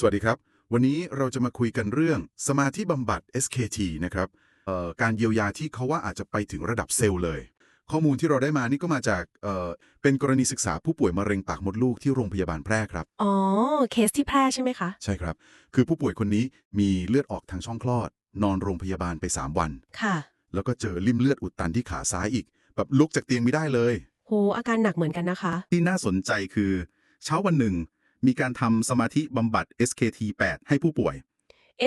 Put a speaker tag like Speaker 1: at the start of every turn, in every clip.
Speaker 1: สวัสดีครับ วันนี้เราจะมาคุยกันเรื่องสมาธิบำบัด SKT นะครับเอ่อการเยียวยาที่เขาว่าอาจจะไปถึงระดับเซลล์เลย ข้อมูลที่เราได้มานี่ก็มาจากเอ่อเป็นกรณีศึกษาผู้ป่วยมะเร็งปากมดลูกที่โรงพยาบาลแพร่ครับ
Speaker 2: อ๋อ เคสที่แพร่ใช่ไหมคะ
Speaker 1: ใช่ครับ คือผู้ป่วยคนนี้มีเลือดออกทางช่องคลอด นอนโรงพยาบาลไป 3 วัน
Speaker 2: ค่ะ
Speaker 1: แล้วก็เจอริ่มเลือดอุดตันที่ขาซ้ายอีก แบบลุกจากเตียงไม่ได้เลย
Speaker 2: โหอาการหนักเหมือนกันนะคะ
Speaker 1: ที่น่าสนใจคือ เช้าวันหนึ่ง มีการทำสมาธิบำบัด SKT8 ให้ผู้ป่วย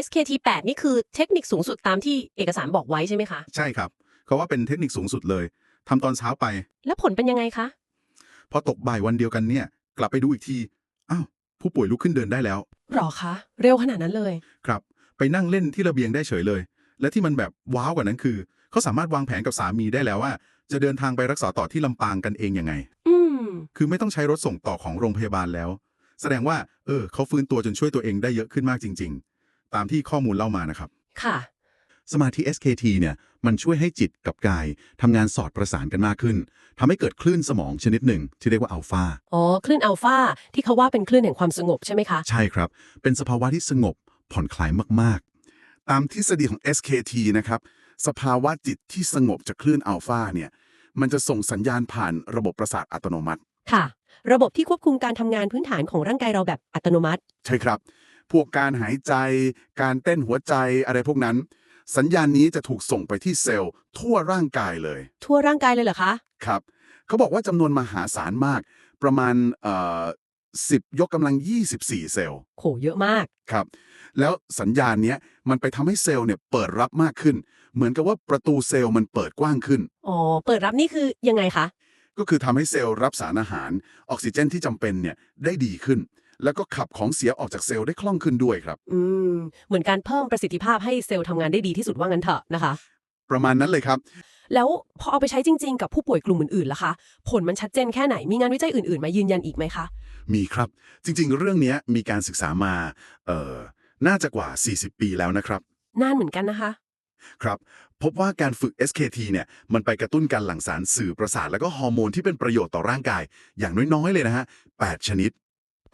Speaker 2: SKT 8 นี่คือเทคนิคสูงสุดตามที่เอกสารบอกไว้ใช่ไหมคะ
Speaker 1: ใช่ครับ เขาว่าเป็นเทคนิคสูงสุดเลยทำตอนเช้าไป
Speaker 2: แล้วผลเป็นยังไงคะ
Speaker 1: พอตกบ่ายวันเดียวกันเนี่ย กลับไปดูอีกที อ้าว ผู้ป่วยลุกขึ้นเดินได้แล้ว
Speaker 2: หรอคะ เร็วขนาดนั้นเลย
Speaker 1: ครับ ไปนั่งเล่นที่ระเบียงได้เฉยเลย และที่มันแบบว้าวกว่านั้นคือ เขาสามารถวางแผนกับสามีได้แล้วว่า จะเดินทางไปรักษาต่อที่ลำปางกันเองยังไง
Speaker 2: อืม
Speaker 1: คือไม่ต้องใช้รถส่งต่อของโรงพยาบาลแล้ว แสดงว่า เออ เขาฟื้นตัวจนช่วยตัวเองได้เยอะขึ้นมากจริง ๆ ตามที่ข้อมูลเล่ามานะครับ
Speaker 2: ค่ะ
Speaker 1: สมาธิ SKT เนี่ย มันช่วยให้จิตกับกายทำงานสอดประสานกันมากขึ้นทำให้เกิดคลื่นสมองชนิดหนึ่งที่เรียกว่าอัลฟา
Speaker 2: อ๋อ คลื่นอัลฟาที่เขาว่าเป็นคลื่นแห่งความสงบใช่ไหมคะ
Speaker 1: ใช่ครับ เป็นสภาวะที่สงบผ่อนคลายมากๆ ตามทฤษฎีของ SKT นะครับ สภาวะจิตที่สงบจากคลื่นอัลฟาเนี่ย มันจะส่งสัญญาณผ่านระบบประสาทอัตโนมัติ
Speaker 2: ค่ะ ระบบที่ควบคุมการทำงานพื้นฐานของร่างกายเราแบบอัตโนมัติ
Speaker 1: ใช่ครับ พวกการหายใจ การเต้นหัวใจอะไรพวกนั้น สัญญาณนี้จะถูกส่งไปที่เซลล์ทั่วร่างกายเลย
Speaker 2: ทั่วร่างกายเลยเหรอคะ
Speaker 1: ครับ เขาบอกว่าจำนวนมหาศาลมาก ประมาณเอ่อ10 ยกกำลัง 24 เซลล์
Speaker 2: โห เยอะมาก
Speaker 1: ครับ แล้วสัญญาณเนี้ยมันไปทำให้เซลล์เนี่ยเปิดรับมากขึ้น เหมือนกับว่าประตูเซลล์มันเปิดกว้างขึ้น
Speaker 2: อ๋อ เปิดรับนี่คือยังไงคะ
Speaker 1: ก็คือทำให้เซลล์รับสารอาหาร ออกซิเจนที่จำเป็นเนี่ยได้ดีขึ้น แล้วก็ขับของเสียออกจากเซลล์ได้คล่องขึ้นด้วยครับ
Speaker 2: อืม เหมือนการเพิ่มประสิทธิภาพให้เซลล์ทำงานได้ดีที่สุดว่างั้นเถอะนะคะ
Speaker 1: ประมาณนั้นเลยครับ
Speaker 2: แล้วพอเอาไปใช้จริง ๆ กับผู้ป่วยกลุ่มอื่นๆล่ะคะ ผลมันชัดเจนแค่ไหนมีงานวิจัยอื่นๆมายืนยันอีกไหมคะ
Speaker 1: มีครับจริง ๆ เรื่องเนี้ยมีการศึกษามาเอ่อน่าจะกว่า 40 ปีแล้วนะครับ
Speaker 2: นานเหมือนกันนะคะ
Speaker 1: ครับ พบว่าการฝึก SKT เนี่ยมันไปกระตุ้นการหลั่งสารสื่อประสาท แล้วก็ฮอร์โมนที่เป็นประโยชน์ต่อร่างกาย อย่างน้อยๆเลยนะฮะ8ชนิด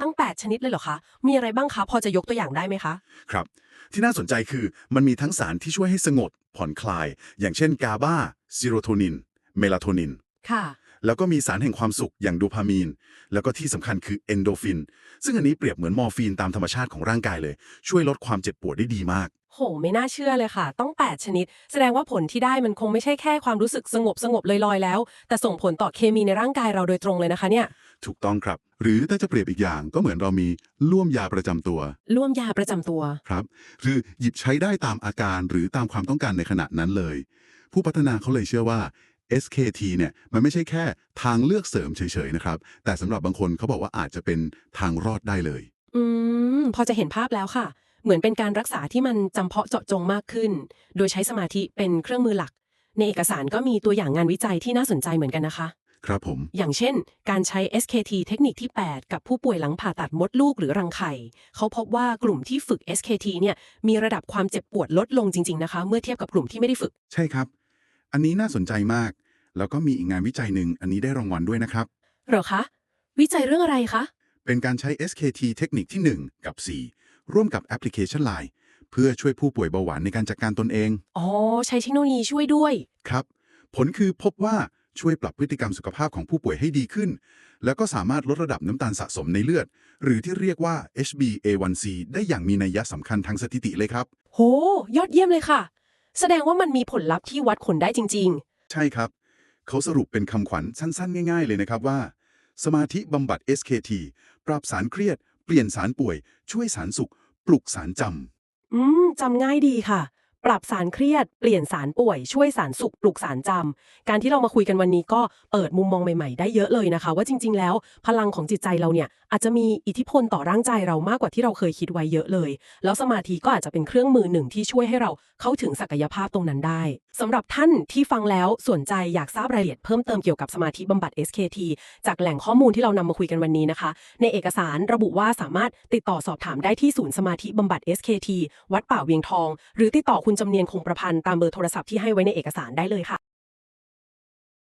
Speaker 2: ตั้ง 8 ชนิดเลยเหรอคะ มีอะไรบ้างคะ พอจะยกตัวอย่างได้ไหมคะ
Speaker 1: ครับ ที่น่าสนใจคือมันมีทั้งสารที่ช่วยให้สงบผ่อนคลาย อย่างเช่นกาบาซีโรโทนิน เมลาโทนิน
Speaker 2: ค่ะ
Speaker 1: แล้วก็มีสารแห่งความสุขอย่างโดพามีน แล้วก็ที่สำคัญคือเอนโดฟิน ซึ่งอันนี้เปรียบเหมือนมอร์ฟีนตามธรรมชาติของร่างกายเลย ช่วยลดความเจ็บปวดได้ดีมาก
Speaker 2: โห ไม่น่าเชื่อเลยค่ะ ต้อง 8 ชนิด แสดงว่าผลที่ได้มันคงไม่ใช่แค่ความรู้สึกสงบสงบๆลอยๆแล้ว แต่ส่งผลต่อเคมีในร่างกายเราโดยตรงเลยนะคะเนี่ย
Speaker 1: ถูกต้องครับ หรือถ้าจะเปรียบอีกอย่างก็เหมือนเรามีร่วมยาประจำตัว
Speaker 2: ร่วมยาประจำตัว
Speaker 1: ครับคือหยิบใช้ได้ตามอาการหรือตามความต้องการในขณะนั้นเลย ผู้พัฒนาเขาเลยเชื่อว่า SKT เนี่ยมันไม่ใช่แค่ทางเลือกเสริมเฉยๆนะครับแต่สำหรับบางคนเขาบอกว่าอาจจะเป็นทางรอดได้เลย
Speaker 2: อืม พอจะเห็นภาพแล้วค่ะ เหมือนเป็นการรักษาที่มันจำเพาะเจาะจงมากขึ้น โดยใช้สมาธิเป็นเครื่องมือหลัก ในเอกสารก็มีตัวอย่างงานวิจัยที่น่าสนใจเหมือนกันนะคะ
Speaker 1: ครับผม
Speaker 2: อย่างเช่น การใช้ SKT เทคนิคที่ 8 กับผู้ป่วยหลังผ่าตัดมดลูกหรือรังไข่ เขาพบว่ากลุ่มที่ฝึก SKT เนี่ยมีระดับความเจ็บปวดลดลงจริง ๆนะคะ เมื่อเทียบกับกลุ่มที่ไม่ได้ฝึก
Speaker 1: ใช่ครับ อันนี้น่าสนใจมาก แล้วก็มีอีกงานวิจัยหนึ่งอันนี้ได้รางวัลด้วยนะครับ
Speaker 2: เหรอคะ วิจัยเรื่องอะไรคะ
Speaker 1: เป็นการใช้ SKT เทคนิคที่ 1 กับ 4 ร่วมกับแอปพลิเคชัน Line เพื่อช่วยผู้ป่วยเบาหวานในการจัดการตนเอง
Speaker 2: อ๋อ ใช้เทคโนโลยีช่วยด้วย
Speaker 1: ครับ ผลคือพบว่าช่วยปรับพฤติกรรมสุขภาพของผู้ป่วยให้ดีขึ้น แล้วก็สามารถลดระดับน้ำตาลสะสมในเลือด หรือที่เรียกว่า HbA1c ได้อย่างมีนัยสำคัญทางสถิติเลยครับ
Speaker 2: โห ยอดเยี่ยมเลยค่ะ แสดงว่ามันมีผลลัพธ์ที่วัดผลได้จริง
Speaker 1: ใช่ครับ เขาสรุปเป็นคำขวัญสั้นๆ ง่าย ๆ เลยนะครับว่า สมาธิบำบัด SKT ปรับสารเครียด เปลี่ยนสารป่วย ช่วยสารสุข ปลุกสารจำ
Speaker 2: อืม จำง่ายดีค่ะ ปรับสารเครียด เปลี่ยนสารป่วย ช่วยสารสุขปลุกสารจำการที่เรามาคุยกันวันนี้ก็เปิดมุมมองใหม่ๆ ได้เยอะเลยนะคะ ว่าจริง ๆ แล้ว พลังของจิตใจเราเนี่ยอาจจะมีอิทธิพลต่อร่างกายเรามากกว่าที่เราเคยคิดไว้เยอะเลย แล้วสมาธิก็อาจจะเป็นเครื่องมือหนึ่งที่ช่วยให้เราเข้าถึงศักยภาพตรงนั้นได้สำหรับท่านที่ฟังแล้วสนใจอยากทราบรายละเอียดเพิ่มเติมเกี่ยวกับสมาธิบำบัด SKT จากแหล่งข้อมูลที่เรานำมาคุยกันวันนี้นะคะ ในเอกสารระบุว่าสามารถติดต่อสอบถามได้ที่ศูนย์สมาธิบำบัด SKT วัดป่าเวียงทอง หรือติดต่อคุณจำเนียนคงประพันธ์ตามเบอร์โทรศัพท์ที่ให้ไว้ในเอกสารได้เลยค่ะ